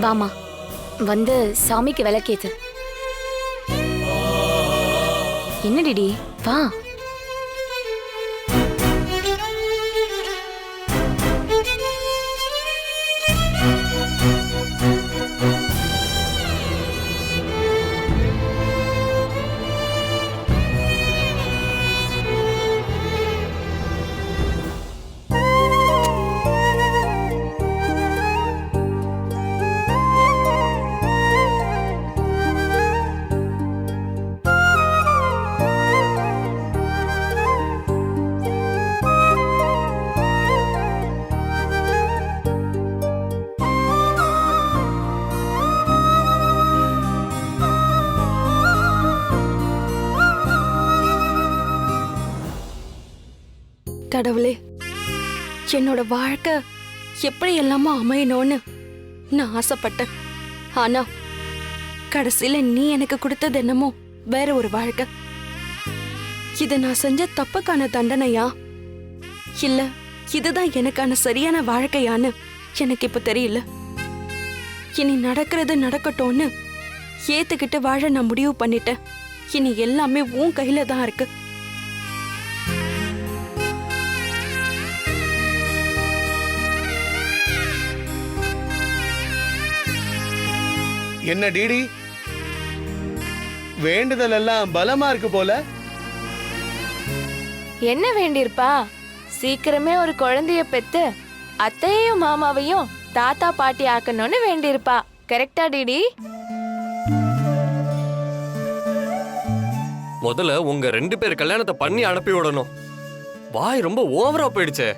வாமா. வந்து சாமிக்கு விளக்கேத்து. என்ன டிடி வா. கடவுளே என்னோட வாழ்க்கை எப்படி எல்லாமோ அமையணும்னு நான் ஆசைப்பட்டேன். ஆனா கடைசியில நீ எனக்கு கொடுத்தது என்னமோ வேற ஒரு வாழ்க்கை. இது நான் செஞ்ச தப்புக்கான தண்டனையா? இல்ல இதுதான் எனக்கான சரியான வாழ்க்கையான்னு எனக்கு இப்ப தெரியல. இனி நடக்கிறது நடக்கட்டும்னு ஏத்துக்கிட்டு வாழ நான் முடிவு பண்ணிட்டேன். இனி எல்லாமே உன் கையில தான் இருக்கு. என்ன டிடி? வேண்டுதல் எல்லாம் பலமா இருக்கு போல. என்ன வேண்டியிருப்பா? சீக்கிரமே ஒரு குழந்தைய பெத்து அத்தையையும் மாமாவையும் தாத்தா பாட்டி ஆக்கணும்னு வேண்டியிருப்பா. கரெக்டா டிடி? முதல்ல உங்க ரெண்டு பேர் கல்யாணத்தை பண்ணி அனுப்பி விடணும். வாய் ரொம்ப ஓவரா போயிடுச்சே.